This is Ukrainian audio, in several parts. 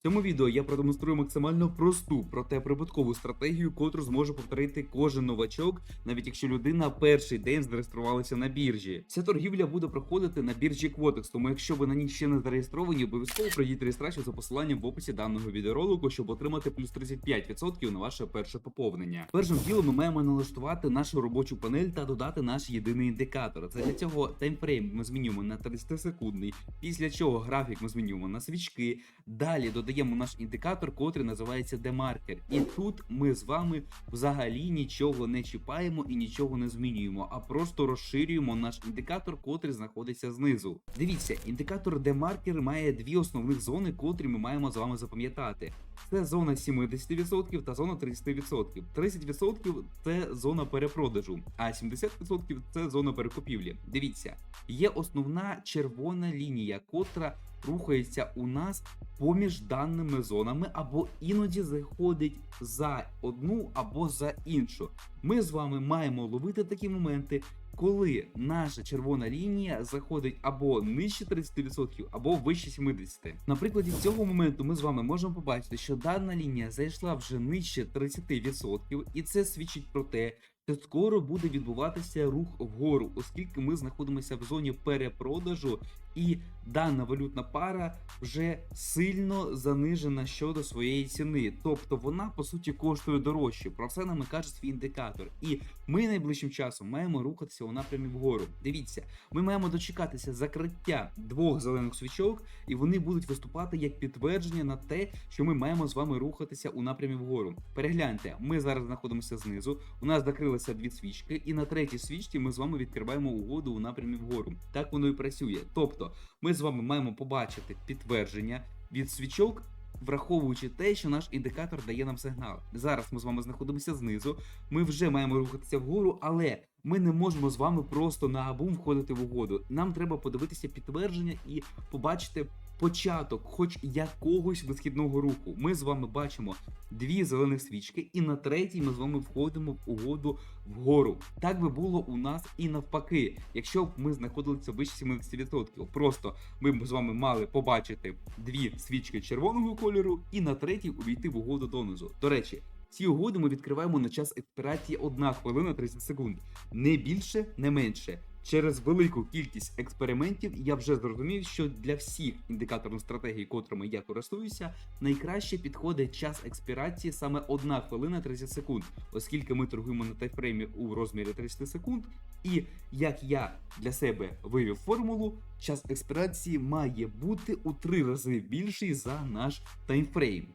В цьому відео я продемонструю максимально просту, проте прибуткову стратегію, котру зможе повторити кожен новачок, навіть якщо людина перший день зареєструвалася на біржі. Ця торгівля буде проходити на біржі Quotex, тому якщо ви на ній ще не зареєстровані, обов'язково пройдіть реєстрацію за посиланням в описі даного відеоролику, щоб отримати плюс 35% на ваше перше поповнення. Першим ділом ми маємо налаштувати нашу робочу панель та додати наш єдиний індикатор. Це для цього таймфрейм ми змінюємо на 30 секундний, після чого графік ми змінюємо на свічки. Далі додаємо наш індикатор, котрий називається демаркер. І тут ми з вами взагалі нічого не чіпаємо і нічого не змінюємо, а просто розширюємо наш індикатор, котрий знаходиться знизу. Дивіться, індикатор демаркер має дві основних зони, котрі ми маємо з вами запам'ятати. Це зона 70% та зона 30%. 30% це зона перепродажу, а 70% це зона перекупівлі. Дивіться, є основна червона лінія, котра рухається у нас поміж даними зонами, або іноді заходить за одну або за іншу. Ми з вами маємо ловити такі моменти, коли наша червона лінія заходить або нижче 30%, або вище 70%. На прикладі цього моменту ми з вами можемо побачити, що дана лінія зайшла вже нижче 30%, і це свідчить про те, що скоро буде відбуватися рух вгору, оскільки ми знаходимося в зоні перепродажу, і дана валютна пара вже сильно занижена щодо своєї ціни. Тобто вона по суті коштує дорожче. Про це нам і каже свій індикатор. І ми найближчим часом маємо рухатися у напрямі вгору. Дивіться, ми маємо дочекатися закриття двох зелених свічок, і вони будуть виступати як підтвердження на те, що ми маємо з вами рухатися у напрямі вгору. Перегляньте, ми зараз знаходимося знизу. У нас закрилися дві свічки, і на третій свічці ми з вами відкриваємо угоду у напрямі вгору. Так воно і працює. Тобто, ми з вами маємо побачити підтвердження від свічок. Враховуючи те, що наш індикатор дає нам сигнал. Зараз ми з вами знаходимося знизу. Ми вже маємо рухатися вгору, але ми не можемо з вами просто на абум входити в угоду. Нам треба подивитися підтвердження і побачити початок, хоч якогось висхідного руху. Ми з вами бачимо дві зелених свічки, і на третій ми з вами входимо в угоду вгору. Так би було у нас і навпаки, якщо б ми знаходилися вище 70%. Просто ми б з вами мали побачити дві свічки червоного кольору, і на третій увійти в угоду донизу. До речі. Ці угоди ми відкриваємо на час експірації 1 хвилина 30 секунд. Не більше, не менше. Через велику кількість експериментів я вже зрозумів, що для всіх індикаторних стратегій, котрими я користуюся, найкраще підходить час експірації саме 1 хвилина 30 секунд, оскільки ми торгуємо на таймфреймі у розмірі 30 секунд. І як я для себе вивів формулу, час експірації має бути у 3 рази більший за наш таймфрейм.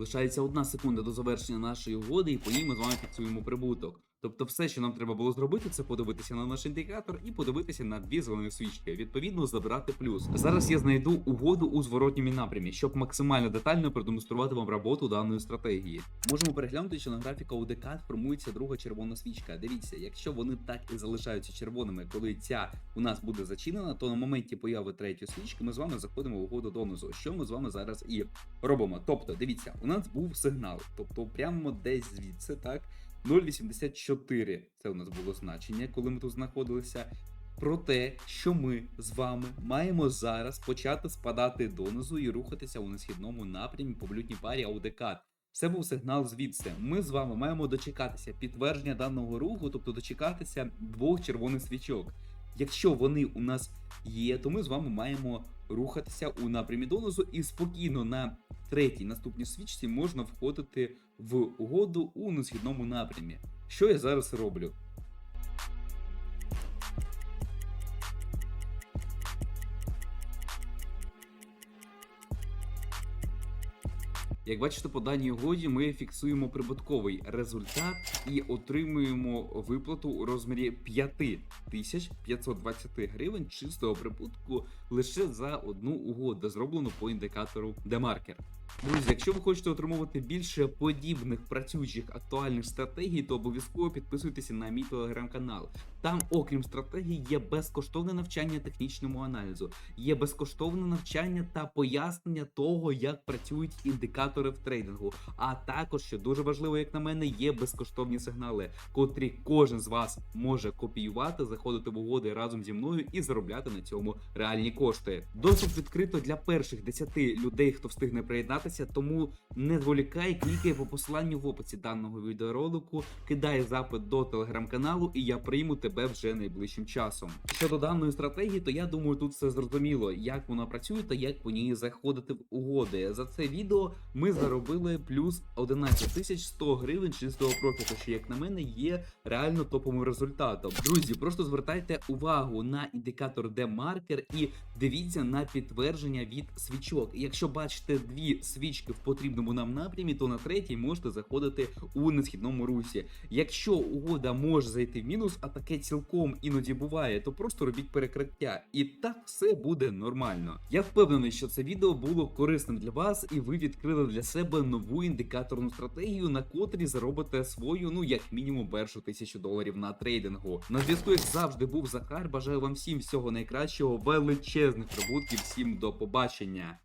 Лишається одна секунда до завершення нашої угоди, і по ній ми з вами фіксуємо прибуток. Тобто, все, що нам треба було зробити, це подивитися на наш індикатор і подивитися на дві зелені свічки. Відповідно, забрати плюс. Зараз я знайду угоду у зворотньому напрямі, щоб максимально детально продемонструвати вам роботу даної стратегії. Можемо переглянути, що на графіка у декад формується друга червона свічка. Дивіться, якщо вони так і залишаються червоними, коли ця у нас буде зачинена, то на моменті появи третьої свічки ми з вами заходимо в угоду донизу. Що ми з вами зараз і робимо. Тобто, дивіться, у нас був сигнал, тобто прямо десь звідси, так. 0,84 це у нас було значення, коли ми тут знаходилися. Про те, що ми з вами маємо зараз почати спадати донизу і рухатися у несхідному напрямі по валютній парі Аудекат. Це був сигнал звідси. Ми з вами маємо дочекатися підтвердження даного руху, тобто дочекатися двох червоних свічок. Якщо вони у нас є, то ми з вами маємо рухатися у напрямі донизу і спокійно на третій наступній свічці можна входити в угоду у несхідному напрямі. Що я зараз роблю? Як бачите, по даній угоді ми фіксуємо прибутковий результат і отримуємо виплату у розмірі 5520 гривень чистого прибутку лише за одну угоду, зроблену по індикатору демаркер. Друзі, якщо ви хочете отримувати більше подібних працюючих актуальних стратегій, то обов'язково підписуйтеся на мій телеграм-канал. Там, окрім стратегій, є безкоштовне навчання технічному аналізу, є безкоштовне навчання та пояснення того, як працюють індикатори в трейдингу. А також, що дуже важливо, як на мене, є безкоштовні сигнали, котрі кожен з вас може копіювати, заходити в угоди разом зі мною і заробляти на цьому реальні кошти. Доступ відкрито для перших 10 людей, хто встигне приєднатися, тому не зволікай, клікай по посиланню в описі даного відеоролику, кидай запит до телеграм-каналу, і я прийму тебе вже найближчим часом. Щодо даної стратегії, то я думаю, тут все зрозуміло, як вона працює та як по ній заходити в угоди. За це відео ми заробили плюс 11 тисяч 100 гривень чистого профіту, що як на мене є реально топовим результатом. Друзі, просто звертайте увагу на індикатор D-маркер і дивіться на підтвердження від свічок. Якщо бачите дві свічки в потрібному нам напрямі, то на третій можете заходити у несхідному русі. Якщо угода може зайти в мінус, а таке цілком іноді буває, то просто робіть перекриття, і так все буде нормально. Я впевнений, що це відео було корисним для вас, і ви відкрили для себе нову індикаторну стратегію, на котрій заробите свою, ну як мінімум, першу тисячу доларів на трейдингу. На зв'язку, як завжди, був Захар. Бажаю вам всім всього найкращого, величезних прибутків, всім до побачення.